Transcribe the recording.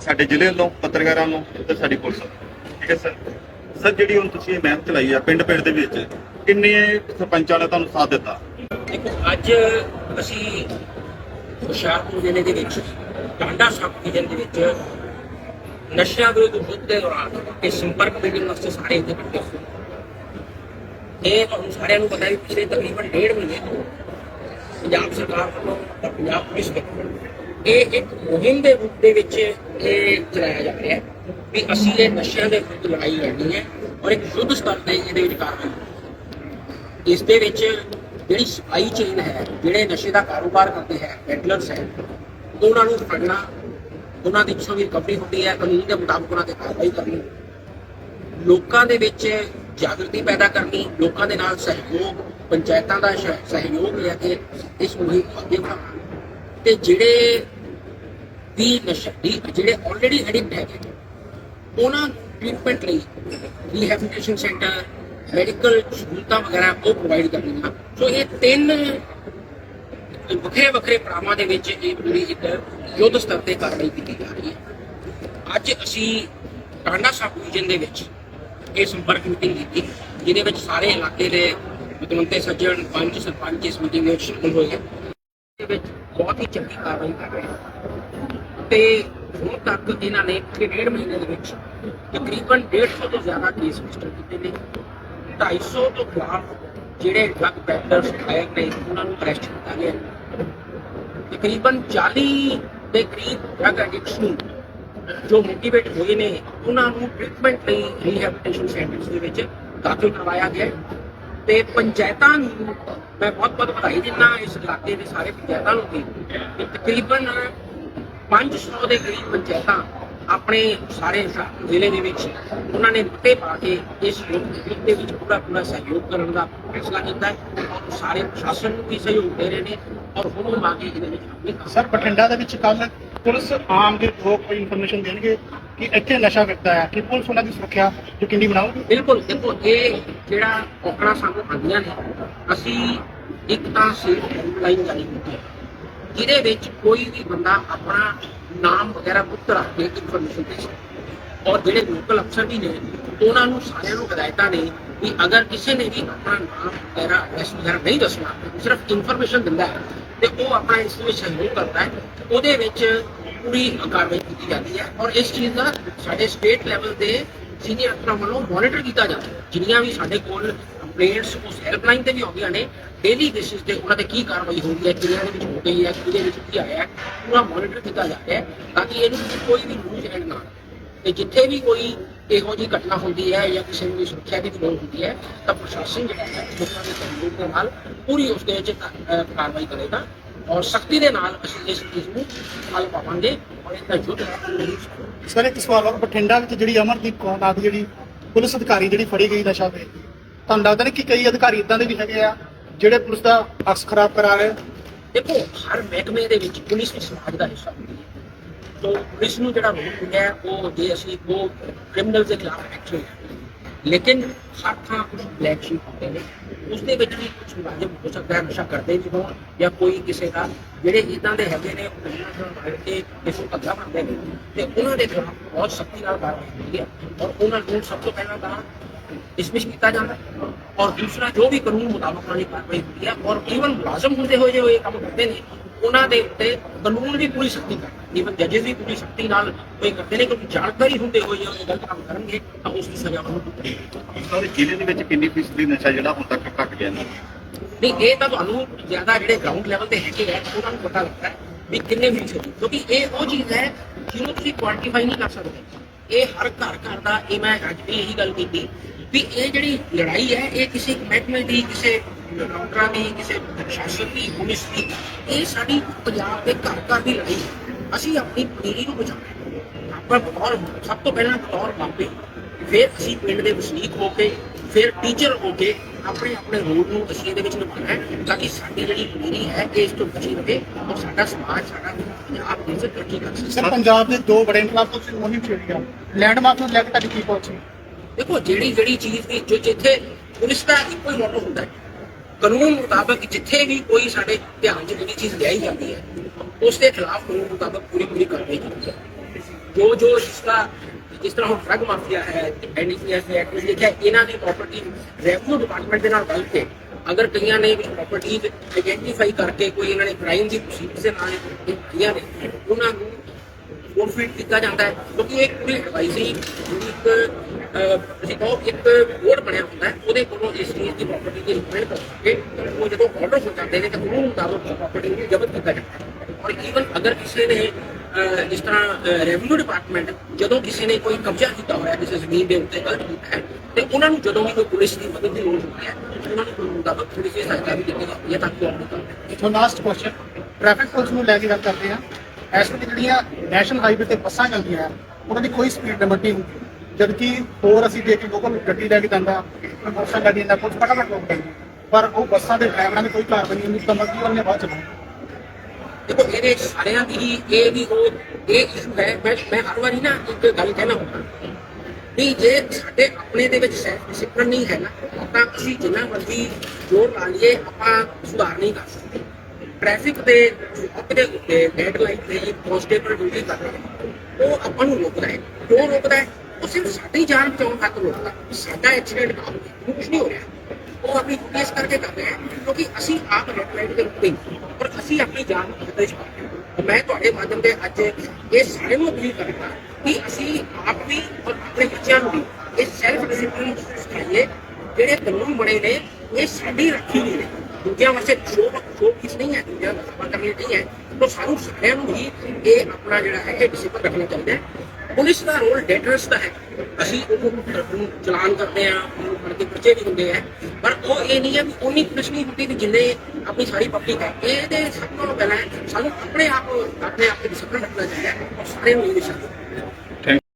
ਸਾਡੇ ਜ਼ਿਲ੍ਹੇ ਵੱਲੋਂ, ਪੱਤਰਕਾਰਾਂ ਨੂੰ ਤੇ ਸਾਡੀ ਪੁਲਿਸ ਠੀਕ ਹੈ ਸਰ? ਸਰ, ਜਿਹੜੀ ਹੁਣ ਤੁਸੀਂ ਇਹ ਮੁਹਿੰਮ ਚਲਾਈ ਆ ਪਿੰਡ ਪਿੰਡ ਦੇ ਵਿੱਚ, ਕਿੰਨੇ ਸਰਪੰਚਾਂ ਨੇ ਤੁਹਾਨੂੰ ਸਾਥ ਦਿੱਤਾ? ਦੇਖੋ ਅੱਜ ਅਸੀਂ ਹੁਸ਼ਿਆਰਪੁਰ ਜ਼ਿਲ੍ਹੇ ਦੇ ਵਿੱਚ ਟਾਂਡਾ ਸਬ ਡਿਵੀਜ਼ਨ ਦੇ ਵਿੱਚ, ਨਸ਼ਿਆਂ ਵਿਰੁੱਧ ਯੁੱਧ ਦੇ ਦੌਰਾਨ ਇਹ ਸੰਪਰਕ ਬਿਲਡਿੰਗ ਵਾਸਤੇ ਸਾਰੇ ਇੱਥੇ ਇਕੱਠੇ ਹੋਏ। ਇਹ ਤੁਹਾਨੂੰ ਸਾਰਿਆਂ ਨੂੰ ਪਤਾ ਹੈ ਪਿਛਲੇ ਤਕਰੀਬਨ ਡੇਢ ਮਹੀਨੇ ਤੋਂ ਪੰਜਾਬ ਸਰਕਾਰ ਵੱਲੋਂ ਤੇ ਪੰਜਾਬ ਪੁਲਿਸ ਵੱਲੋਂ ਇਹ ਇੱਕ ਮੁਹਿੰਮ ਦੇ ਰੂਪ ਦੇ ਵਿੱਚ ਇਹ ਚਲਾਇਆ ਜਾ ਰਿਹਾ ਹੈ ਵੀ ਅਸੀਂ ਇਹ ਨਸ਼ਿਆਂ ਦੇ ਵਿਰੁੱਧ ਲੜਾਈ ਲੜਨੀ ਹੈ ਔਰ ਇੱਕ ਸ਼ੁੱਧ ਸਤਰ ਤੇ ਇਹਦੇ ਵਿੱਚ ਕਾਰਵਾਈ ਇਸ ਦੇ ਵਿੱਚ ਜਿਹੜੀ ਸਪਾਈ ਚੇਨ ਹੈ, ਜਿਹੜੇ ਨਸ਼ੇ ਦਾ ਕਾਰੋਬਾਰ ਕਰਦੇ ਹੈ ਪੈਡਲਰਸ ਹੈ, ਉਹਨਾਂ ਨੂੰ ਫੜਨਾ, ਉਹਨਾਂ ਦੀ ਪਿੱਛੋਂ ਵੀ ਰਿਕਵਰੀ ਹੁੰਦੀ ਹੈ, ਕਾਨੂੰਨ ਦੇ ਮੁਤਾਬਕ ਉਹਨਾਂ ਤੇ ਕਾਰਵਾਈ ਕਰਨੀ। ਲੋਕਾਂ ਦੇ ਵਿੱਚ ਜਾਗਰਤੀ ਪੈਦਾ ਕਰਨੀ, ਲੋਕਾਂ ਦੇ ਨਾਲ ਸਹਿਯੋਗ, ਪੰਚਾਇਤਾਂ ਦਾ ਸਹਿਯੋਗ ਲੈ ਕੇ ਇਸ ਮੁਹਿੰਮ ਨੂੰ ਅੱਗੇ ਵਧਾਉਣਾ ਤੇ ਜਿਹੜੇ ਵੀ ਨਸ਼ਾ ਜਿਹੜੇ ਆਲਰੇਡੀ ਐਡਿਕਟ ਹੈਗੇ ਉਹਨਾਂ ਟ੍ਰੀਟਮੈਂਟ ਲਈ ਰੀਹੈਬਿਲਿਟੇਸ਼ਨ ਸੈਂਟਰ ਮੈਡੀਕਲ ਸਹੂਲਤਾਂ ਵਗੈਰਾ ਉਹ ਪ੍ਰੋਵਾਈਡ ਕਰਨੀਆਂ। ਸੋ ਇਹ ਤਿੰਨ ਵੱਖਰੇ ਵੱਖਰੇ ਪੜਾਵਾਂ ਦੇ ਵਿੱਚ ਇਹ ਪੂਰੀ ਇੱਕ ਯੁੱਧ ਸਤਰ ਤੇ ਕਾਰਵਾਈ ਕੀਤੀ ਜਾ ਰਹੀ ਹੈ। ਅੱਜ ਅਸੀਂ ਟਾਂਡਾ ਸਬ ਡਿਵੀਜ਼ਨ ਦੇ ਵਿੱਚ ਇਹ ਸੰਪਰਕ ਮੀਟਿੰਗ ਕੀਤੀ, ਜਿਹਦੇ ਵਿੱਚ ਸਾਰੇ ਇਲਾਕੇ ਦੇ ਮਤਲੰਤੇ ਸੱਜਣ, ਪੰਚ ਸਰਪੰਚ ਇਸ ਮੀਟਿੰਗ ਵਿੱਚ ਸ਼ਾਮਲ ਹੋਏ ਦੇ ਵਿੱਚ ਬਹੁਤ ਹੀ ਚੰਗੀ ਕਾਰਵਾਈ ਕਰ ਰਹੇ ਤੇ ਹੁਣ ਤੱਕ ਇਹਨਾਂ ਨੇ ਡੇਢ ਮਹੀਨੇ ਦੇ ਵਿੱਚ ਤਕਰੀਬਨ 150 ਤੋਂ ਜ਼ਿਆਦਾ ਕੇਸ ਰਜਿਸਟਰ ਕੀਤੇ ਨੇ। 250 ਤੋਂ ਖਿਲਾਫ ਜਿਹੜੇ ਡਰੱਗ ਪੈਡਲਰਸ ਆਏ ਨੇ, ਉਹਨਾਂ ਨੂੰ ਅਰੈਸਟ ਕੀਤਾ ਗਿਆ। ਤਕਰੀਬਨ 40 ਦੇ ਕਰੀਬ ਡਰੱਗ ਐਡਿਕਟਸ ਨੂੰ ਜੋ ਮੋਟੀਵੇਟ ਹੋਏ ਨੇ, ਉਹਨਾਂ ਨੂੰ ਟ੍ਰੀਟਮੈਂਟ ਲਈ ਰੀਹੈਬਿਲਿਟੇਸ਼ਨ ਸੈਂਟਰਸ ਦੇ ਵਿੱਚ ਦਾਖਲ ਕਰਵਾਇਆ ਗਿਆ ਤੇ ਪੰਚਾਇਤਾਂ ਨੂੰ ਮੈਂ ਬਹੁਤ ਬਹੁਤ ਵਧਾਈ ਦਿੰਦਾ ਇਸ ਇਲਾਕੇ ਦੇ ਸਾਰੇ ਪੰਚਾਇਤਾਂ ਨੂੰ ਵੀ ਕਿ ਤਕਰੀਬਨ 500 ਦੇ ਕਰੀਬ ਪੰਚਾਇਤਾਂ ਆਪਣੇ ਸਾਰੇ ਜ਼ਿਲ੍ਹੇ ਦੇ ਵਿੱਚ ਉਹਨਾਂ ਨੇ ਮਤੇ ਪਾ ਕੇ ਇਸ ਯੋਗ ਦੇ ਵਿੱਚ ਪੂਰਾ ਪੂਰਾ ਸਹਿਯੋਗ ਕਰਨ ਦਾ ਫੈਸਲਾ ਕੀਤਾ ਹੈ। ਔਰ ਸਾਰੇ ਪ੍ਰਸ਼ਾਸਨ ਨੂੰ ਵੀ ਸਹਿਯੋਗ ਦੇ ਰਹੇ ਨੇ। ਔਰ ਹੁਣ ਉਹ ਮਾਗੇ ਇਹਦੇ ਵਿੱਚ ਸਰ, ਬਠਿੰਡਾ ਦੇ ਵਿੱਚ ਕੱਲ ਪੁਲਿਸ ਆਮ ਦੇ ਲੋਕ ਕੋਈ ਇਨਫੋਰਮੇਸ਼ਨ ਦੇਣਗੇ ਕਿ ਇੱਥੇ ਨਸ਼ਾ ਵਿਕਦਾ ਹੈ, ਕਿ ਪੁਲਿਸ ਉਹਨਾਂ ਦੀ ਸੁਰੱਖਿਆ ਯਕੀਨੀ ਬਣਾਉਗੀ ਬਿਲਕੁਲ ਦੇਖੋ ਇਹ ਜਿਹੜਾ ਔਕੜਾਂ ਸਾਨੂੰ ਆਉਂਦੀਆਂ ਨੇ, ਅਸੀਂ ਇੱਕ ਤਾਂ ਸੇਫ ਹੈਲਪਲਾਈਨ ਜਾਰੀ ਕੀਤੀ ਹੈ, ਜਿਹਦੇ ਵਿੱਚ ਕੋਈ ਵੀ ਬੰਦਾ ਆਪਣਾ ਨਾਮ ਵਗੈਰਾ ਗੁਪਤ ਰੱਖ ਕੇ ਇਨਫੋਰਮੇਸ਼ਨ ਦੇ ਸਕਦਾ ਔਰ ਜਿਹੜੇ ਲੋਕਲ ਅਫਸਰ ਵੀ ਨੇ, ਉਹਨਾਂ ਨੂੰ ਸਾਰਿਆਂ ਨੂੰ ਹਦਾਇਤਾਂ ਨੇ ਵੀ ਅਗਰ ਕਿਸੇ ਨੇ ਵੀ ਆਪਣਾ ਨਾਮ ਵਗੈਰਾ ਐਡਰੈਸ ਵਗੈਰਾ ਨਹੀਂ ਦੱਸਣਾ ਸਿਰਫ ਇਨਫੋਰਮੇਸ਼ਨ ਦਿੰਦਾ ਹੈ ਤੇ ਉਹ ਆਪਣਾ ਇਸ ਵਿੱਚ ਸਹਿਯੋਗ ਕਰਦਾ ਹੈ ਉਹਦੇ ਵਿੱਚ ਪੂਰੀ ਕਾਰਵਾਈ ਕੀਤੀ ਜਾਂਦੀ ਹੈ ਔਰ ਇਸ ਚੀਜ਼ ਦਾ ਸਾਡੇ ਸਟੇਟ ਲੈਵਲ ਦੇ ਸੀਨੀਅਰ ਅਫਸਰਾਂ ਵੱਲੋਂ ਮੋਨੀਟਰ ਕੀਤਾ ਜਾਂਦਾ ਹੈ ਜਿੰਨੀਆਂ ਵੀ ਸਾਡੇ ਕੋਲ ਕੰਪਲੇਂਟਸ ਉਸ ਹੈਲਪਲਾਈਨ ਤੇ ਵੀ ਆਉਂਦੀਆਂ ਨੇ ਡੇਲੀ ਬੇਸਿਸ ਤੇ ਉਹਨਾਂ ਤੇ ਕੀ ਕਾਰਵਾਈ ਹੋ ਰਹੀ ਹੈ ਕਿਹਨਾਂ ਦੇ ਵਿੱਚ ਹੋ ਗਈ ਹੈ ਕਿਹਦੇ ਵਿੱਚ ਕੀ ਆਇਆ ਪੂਰਾ ਮੋਨੀਟਰ ਕੀਤਾ ਜਾ ਰਿਹਾ ਹੈ ਤਾਂ ਕਿ ਇਹਨੂੰ ਵਿੱਚ ਕੋਈ ਵੀ ਨਿਊਜ਼ ਐਡ ਨਾ ਤੇ ਜਿੱਥੇ ਵੀ ਕੋਈ ਇਹੋ ਜਿਹੀ ਘਟਨਾ ਹੁੰਦੀ ਹੈ ਜਾਂ ਕਿਸੇ ਨੂੰ ਸੁਰੱਖਿਆ ਦੀ ਲੋੜ ਹੁੰਦੀ ਹੈ ਤਾਂ ਪ੍ਰਸ਼ਾਸਨ ਜਿਹੜਾ ਹੈ ਲੋਕਾਂ ਦੇ ਸਹਿਯੋਗ ਦੇ ਨਾਲ ਪੂਰੀ ਉਸ ਦੇ ਵਿੱਚ ਕਾਰਵਾਈ ਕਰੇਗਾ ਔਰ ਸਖਤੀ ਦੇ ਨਾਲ ਅਸੀਂ ਇਸ ਚੀਜ਼ ਨੂੰ ਹੱਲ ਪਾਵਾਂਗੇ ਔਰ ਇਹਦਾ ਯੁੱਧ ਸਰ ਇੱਕ ਸਵਾਲ ਹੋਰ ਬਠਿੰਡਾ ਵਿੱਚ ਜਿਹੜੀ ਅਮਰਦੀਪ ਕੌਰ ਨਾਂ ਦੀ ਜਿਹੜੀ ਪੁਲਿਸ ਅਧਿਕਾਰੀ ਜਿਹੜੀ ਫੜੀ ਗਈ ਨਸ਼ਾ ਵੇਚ ਤੁਹਾਨੂੰ ਲੱਗਦਾ ਨਹੀਂ ਕਿ ਕਈ ਅਧਿਕਾਰੀ ਇਦਾਂ ਦੇ ਵੀ ਹੈਗੇ ਆ ਜਿਹੜੇ ਪੁਲਿਸ ਦਾ ਅਕਸ ਖਰਾਬ ਕਰਾ ਰਹੇ ਦੇਖੋ ਹਰ ਮਹਿਕਮੇ ਦੇ ਵਿੱਚ ਪੁਲਿਸ ਵੀ ਸਮਾਜ ਦਾ ਹਿੱਸਾ ਹੁੰਦੀ ਹੈ। ਤੋ ਪੁਲਿਸ ਨੂੰ ਜਿਹੜਾ ਰੋਲ ਹੁੰਦਾ ਹੈ ਉਹ ਜੇ ਅਸੀਂ ਉਹ ਕ੍ਰਿਮੀਨਲ ਦੇ ਖਿਲਾਫ ਐਕਸ਼ਨ ਲੇਕਿਨ ਹਰ ਥਾਂ ਕੁਝ ਬਲੈਕ ਸ਼ੀਟ ਹੁੰਦੇ ਨੇ। ਉਸ ਦੇ ਵਿੱਚ ਵੀ ਕੁਝ ਮੁਲਾਜ਼ਮ ਹੋ ਸਕਦਾ ਹੈ, ਨਸ਼ਾ ਕਰਦੇ ਵੀ ਹੋਣ ਜਾਂ ਕੋਈ ਕਿਸੇ ਦਾ, ਜਿਹੜੇ ਇਦਾਂ ਦੇ ਹੈਗੇ ਨੇ, ਉਹ ਉਹਨਾਂ ਨੂੰ ਮਾਰ ਅੱਗਾ ਬਣਦੇ ਨੇ ਤੇ ਉਹਨਾਂ ਦੇ ਖਿਲਾਫ ਬਹੁਤ ਸਖਤੀ ਨਾਲ ਕਾਰਵਾਈ ਹੁੰਦੀ ਹੈ ਔਰ ਉਹਨਾਂ ਨੂੰ ਸਭ ਤੋਂ ਪਹਿਲਾਂ ਤਾਂ ਡਿਸਮਿਸ ਕੀਤਾ ਜਾਂਦਾ ਔਰ ਦੂਸਰਾ, ਜੋ ਵੀ ਕਾਨੂੰਨ ਮੁਤਾਬਕ ਉਹਨਾਂ ਦੀ ਕਾਰਵਾਈ ਹੁੰਦੀ ਹੈ, ਔਰ ਈਵਨ ਮੁਲਾਜ਼ਮ ਹੁੰਦੇ ਹੋਏ ਜੇ ਉਹ ਇਹ ਕੰਮ ਕਰਦੇ ਨੇ ਉਹਨਾਂ ਦੇ ਉੱਤੇ ਕਾਨੂੰਨ ਵੀ ਪੂਰੀ ਸਖਤੀ ਕਰਦਾ ਈਵਨ ਜੱਜਸ ਵੀ ਪੂਰੀ ਸਖਤੀ ਨਾਲ ਕੋਈ ਕਰਦੇ ਨੇ ਕਿਉਂਕਿ ਜਾਣਕਾਰੀ ਹੁੰਦੇ ਹੋਏ ਉਹ ਗਲਤ ਕੰਮ ਕਰਨਗੇ ਤਾਂ ਉਸ ਦੀ ਸਜ਼ਾ ਉਹਨੂੰ ਭੁਗਤਣੀ। ਸਾਰੇ ਜ਼ਿਲ੍ਹੇ ਦੇ ਵਿੱਚ ਕਿੰਨੀ ਫੀਸਦੀ ਨਸ਼ਾ ਜਿਹੜਾ ਹੁਣ ਤੱਕ ਘਟ ਗਿਆ ਨਾ ਨਹੀਂ ਇਹ ਤਾਂ ਤੁਹਾਨੂੰ ਜ਼ਿਆਦਾ ਜਿਹੜੇ ਗਰਾਊਂਡ ਲੈਵਲ ਤੇ ਹੈਗੇ ਹੈ ਉਹਨਾਂ ਨੂੰ ਪਤਾ ਲੱਗਦਾ ਵੀ ਕਿੰਨੇ ਫੀਸਦੀ ਕਿਉਂਕਿ ਇਹ ਉਹ ਚੀਜ਼ ਹੈ ਜਿਹਨੂੰ ਤੁਸੀਂ ਕੁਆਂਟੀਫਾਈ ਨਹੀਂ ਕਰ ਸਕਦੇ। ਇਹ ਹਰ ਘਰ ਘਰ ਦਾ ਇਹ ਮੈਂ ਅੱਜ ਵੀ ਇਹੀ ਗੱਲ ਕੀਤੀ ਵੀ ਇਹ ਜਿਹੜੀ ਲੜਾਈ ਹੈ ਇਹ ਕਿਸੇ ਮਹਿਕਮੇ ਦੀ ਕਿਸੇ ਡਾਕਟਰਾਂ ਦੀ ਕਿਸੇ ਪ੍ਰਸ਼ਾਸਨ ਦੀ ਪੁਲਿਸ ਦੀ ਇਹ ਸਾਡੀ ਪੰਜਾਬ ਦੇ ਘਰ ਘਰ ਦੀ ਲੜਾਈ ਹੈ। ਅਸੀਂ ਆਪਣੀ ਪਨੀਰੀ ਨੂੰ ਬਚਾਉਣਾ ਹੈ। ਆਪਾਂ ਬਤੌਰ ਸਭ ਤੋਂ ਪਹਿਲਾਂ ਬਤੌਰ ਮਾਪੇ ਫਿਰ ਅਸੀਂ ਪਿੰਡ ਦੇ ਵਸਨੀਕ ਹੋ ਕੇ ਫਿਰ ਟੀਚਰ ਹੋ ਕੇ ਆਪਣੇ ਆਪਣੇ ਰੋਲ ਨੂੰ ਅਸੀਂ ਇਹਦੇ ਵਿੱਚ ਨਿਭਾਉਣਾ ਹੈ ਤਾਂ ਕਿ ਸਾਡੀ ਜਿਹੜੀ ਪੀੜ੍ਹੀ ਹੈ ਇਹ ਇਸ ਤੋਂ ਬਚੀ ਰਹੇ ਔਰ ਸਾਡਾ ਸਮਾਜ ਸਾਡਾ ਪੰਜਾਬ ਇਸ ਤਰੱਕੀ ਕਰ ਸਕੇ। ਸਰ ਪੰਜਾਬ ਦੇ ਦੋ ਬੜੇ ਇਨਕਲਾਬ ਤੋਂ ਮੁਹਿੰਮ ਛੇੜੀ ਆ। ਲੈਂਡਮਾਰਕ ਨੂੰ ਲੈ ਕੇ ਤੁਹਾਡੀ ਕੀ ਪਹੁੰਚੀ ਦੇਖੋ ਜਿਹੜੀ ਜਿਹੜੀ ਚੀਜ਼ ਦੀ ਜੋ ਜਿੱਥੇ ਪੁਲਿਸ ਦਾ ਇੱਕੋ ਹੀ ਮੋਟੋ ਹੁੰਦਾ ਹੈ ਕਾਨੂੰਨ ਮੁਤਾਬਕ ਜਿੱਥੇ ਵੀ ਕੋਈ ਸਾਡੇ ਧਿਆਨ 'ਚ ਜਿਹੜੀ ਚੀਜ਼ ਲਿਆਈ ਜਾਂਦੀ ਹੈ, ਉਸ ਦੇ ਖਿਲਾਫ ਕਾਨੂੰਨ ਮੁਤਾਬਕ ਪੂਰੀ ਪੂਰੀ ਕਾਰਵਾਈ ਕੀਤੀ ਜਾਂਦੀ ਹੈ। ਜੋ ਜੋ ਇਸਦਾ ਜਿਸ ਤਰ੍ਹਾਂ ਹੁਣ ਡਰਗ ਮਾਫੀਆ ਹੈ ਐਨਡੀਪੀਐਸ ਦੇ ਐਕਟ ਲਿਖਿਆ ਇਹਨਾਂ ਦੀ ਪ੍ਰਾਪਰਟੀ ਰੈਵਨਿਊ ਡਿਪਾਰਟਮੈਂਟ ਦੇ ਨਾਲ ਰਲ ਕੇ ਅਗਰ ਕਈਆਂ ਨੇ ਵੀ ਪ੍ਰਾਪਰਟੀਜ਼ ਆਈਡੈਂਟੀਫਾਈ ਕਰਕੇ ਕੋਈ ਇਹਨਾਂ ਨੇ ਕ੍ਰਾਈਮ ਦੀ ਪ੍ਰੋਸੀਡਰ ਦੇ ਨਾਲ ਕੀਤੀਆਂ ਨੇ, ਉਹਨਾਂ ਨੂੰ ਫੋਰਫੀਟ ਕੀਤਾ ਜਾਂਦਾ ਹੈ, ਕਿਉਂਕਿ ਇਹ ਪੂਰੀ ਐਡਵਾਈਜ਼ਰੀ ਇੱਕ ਅਸੀਂ ਕਹੋ ਇੱਕ ਬੋਰਡ ਬਣਿਆ ਹੁੰਦਾ ਹੈ, ਉਹਦੇ ਕੋਲੋਂ ਇਸ ਚੀਜ਼ ਦੀ ਪ੍ਰਾਪਰਟੀ ਦੀ ਰਿਕਮੈਂਡ ਕਰਕੇ ਉਹ ਜਦੋਂ ਆਰਡਰ ਹੋ ਜਾਂਦੇ ਨੇ, ਤਾਂ ਉਹਨੂੰ ਮੁਤਾਬਕ ਪ੍ਰਾਪਰਟੀ ਨੂੰ ਜ਼ਬਤ ਕੀਤਾ ਜਾਂਦਾ ਹੈ। ਔਰ ਈਵਨ ਅਗਰ ਕਿਸੇ ਨੇ ਜਿਸ ਤਰ੍ਹਾਂ ਰੈਵਨਿਊ ਡਿਪਾਰਟਮੈਂਟ ਜਦੋਂ ਕਿਸੇ ਨੇ ਕੋਈ ਕਬਜ਼ਾ ਕੀਤਾ ਹੋਇਆ, ਕਿਸੇ ਜ਼ਮੀਨ ਦੇ ਉੱਤੇ ਗਲਤ ਕੀਤਾ ਹੈ, ਤੇ ਉਹਨਾਂ ਨੂੰ ਜਦੋਂ ਵੀ ਕੋਈ ਪੁਲਿਸ ਦੀ ਮਦਦ ਦੀ ਲੋੜ ਹੁੰਦੀ ਹੈ, ਉਹਨਾਂ ਨੂੰ ਕਾਨੂੰਨ ਮੁਤਾਬਕ ਪੁਲਿਸ ਦੀ ਸਹਾਇਤਾ ਵੀ ਦਿੱਤੀ ਜਾਂਦੀ ਹੈ ਤਾਂ ਕਿ ਉਹ ਆਪਣੀ ਕੰਮ ਕਰੇ। ਲਾਸਟ ਕੁਐਸਚਨ ਟ੍ਰੈਫਿਕ ਪੁਲਿਸ ਨੂੰ ਲੈ ਕੇ ਗੱਲ ਕਰਦੇ ਆ ਇਸ ਵੇਲੇ ਜਿਹੜੀਆਂ ਨੈਸ਼ਨਲ ਹਾਈਵੇ ਤੇ ਬੱਸਾਂ ਚੱਲਦੀਆਂ, ਉਹਨਾਂ ਦੀ ਕੋਈ ਸਪੀਡ ਲਿਮਟ ਨਹੀਂ ਹੁੰਦੀ। ਜਦਕਿ ਹੋਰ ਅਸੀਂ ਦੇਖ ਕੇ ਲੋਕਾਂ ਗੱਡੀ ਲੈ ਕੇ ਜਾਂਦਾ, ਕੋਈ ਮੋਟਰਸਾਈਕਲ ਲੈ ਕੇ ਕੁਝ ਫਟਾਫਟ ਰੋਕ ਦਿੰਦੇ। ਪਰ ਉਹ ਬੱਸਾਂ ਦੇ ਡਰਾਈਵਰਾਂ ਦੀ ਕੋਈ ਕਾਰਵਾਈ ਨਹੀਂ ਹੁੰਦੀ ਉਹਨੇ ਬਾਅਦ ਚਲਾਉਣੀ ਦੇਖੋ, ਇਹਦੇ ਸਾਰਿਆਂ ਦੀ ਹੀ ਇਹ ਵੀ ਉਹ, ਇਹ ਇਸ਼ੂ ਹੈ, ਮੈਂ ਮੈਂ ਹਰ ਵਾਰੀ ਨਾ ਇੱਕ ਗੱਲ ਕਹਿਣਾ ਹੁੰਦਾ। ਵੀ ਜੇ ਸਾਡੇ ਆਪਣੇ ਦੇ ਵਿੱਚ ਸਿੱਖਣ ਨਹੀਂ ਹੈ ਨਾ, ਤਾਂ ਅਸੀਂ ਜਿੰਨਾ ਮਰਜ਼ੀ ਜ਼ੋਰ ਲਾ ਲਈਏ, ਆਪਾਂ ਸੁਧਾਰ ਨਹੀਂ ਕਰ ਸਕਦੇ। ਟ੍ਰੈਫਿਕ ਦੇ ਚੌਕ ਦੇ ਉੱਤੇ ਰੈੱਡ ਤੇ ਇੱਕ ਡਿਊਟੀ ਕਰ ਰਿਹਾ ਉਹ ਆਪਾਂ ਨੂੰ ਰੋਕਦਾ ਹੈ। ਕਿਉਂ ਰੋਕਦਾ ਹੈ? ਉਹ ਸਿਰਫ ਸਾਡੀ ਜਾਨ ਬਚਾਉਣ ਖਾਤਰ ਰੋਕਦਾ। ਸਾਡਾ ਐਕਸੀਡੈਂਟ ਨਾ ਹੋਵੇ। ਉਹਨੂੰ ਕੁਝ ਨਹੀਂ ਹੋ ਰਿਹਾ। ਉਹ ਆਪਣੀ ਡਿਊਟੀ ਕਰਕੇ ਕਰ ਰਿਹਾ ਕਿਉਂਕਿ ਅਸੀਂ ਆਪ ਰੈੱਡ ਲਾਈਟ ਦੇ ਅਸੀਂ ਆਪਣੀ ਜਾਨ ਖਤਰੇ 'ਚ ਪਾ ਮੈਂ ਤੁਹਾਡੇ ਮਾਧਿਅਮ ਤੇ ਅੱਜ ਇਹ ਸਾਰੇ ਨੂੰ ਅਪੀਲ ਕਰਦਾ ਕਿ ਅਸੀਂ ਆਪ ਵੀ ਔਰ ਆਪਣੇ ਬੱਚਿਆਂ ਨੂੰ ਵੀ ਇਹ ਸੈਲਫ ਡਿਸਪਲਿਨ ਸਿਖਾਈਏ। ਜਿਹੜੇ ਕਾਨੂੰਨ ਬਣੇ ਨੇ, ਇਹ ਸਾਡੀ ਰੱਖੀ ਨਹੀਂ ਨੇ। ਦੂਜਿਆਂ ਵਾਸਤੇ ਸ਼ੋਅ ਸ਼ੋਅ ਕਿਸ ਨਹੀਂ ਹੈ। ਦੂਜਿਆਂ ਦਾ ਕਰਨੀ ਨਹੀਂ ਹੈ ਤਾਂ ਸਾਨੂੰ ਸਾਰਿਆਂ ਨੂੰ ਹੀ ਇਹ ਆਪਣਾ ਜਿਹੜਾ ਹੈ ਇਹ ਡਿਸਪਲਿਨ ਰੱਖਣਾ ਚਾਹੀਦਾ ਹੈ। ਪੁਲਿਸ ਦਾ ਰੋਲ ਡੇਟਰਸ ਦਾ ਹੈ। ਅਸੀਂ ਉਹਨੂੰ ਚਲਾਨ ਕਰਦੇ ਆ ਉਹਨੂੰ ਫੜ ਕੇ ਪਰਚੇ ਵੀ ਹੁੰਦੇ ਆ ਪਰ ਉਹ ਇਹ ਨਹੀਂ ਹੈ ਵੀ ਉਨੀ ਪੁਲਿਸ ਨਹੀਂ ਹੁੰਦੀ ਵੀ ਜਿੰਨੇ ਆਪਣੀ ਸਾਰੀ ਪਬਲਿਕ ਹੈ ਇਹਦੇ ਸਭ ਤੋਂ ਪਹਿਲਾਂ ਸਾਨੂੰ ਆਪਣੇ ਆਪ ਆਪਣੇ ਆਪ ਤੇ ਡਿਸਪਲਿਨ ਰੱਖਣਾ ਚਾਹੀਦਾ ਹੈ ਔਰ ਸਾਰਿਆਂ ਨੂੰ ਇਹ ਦਿਸ਼ਾ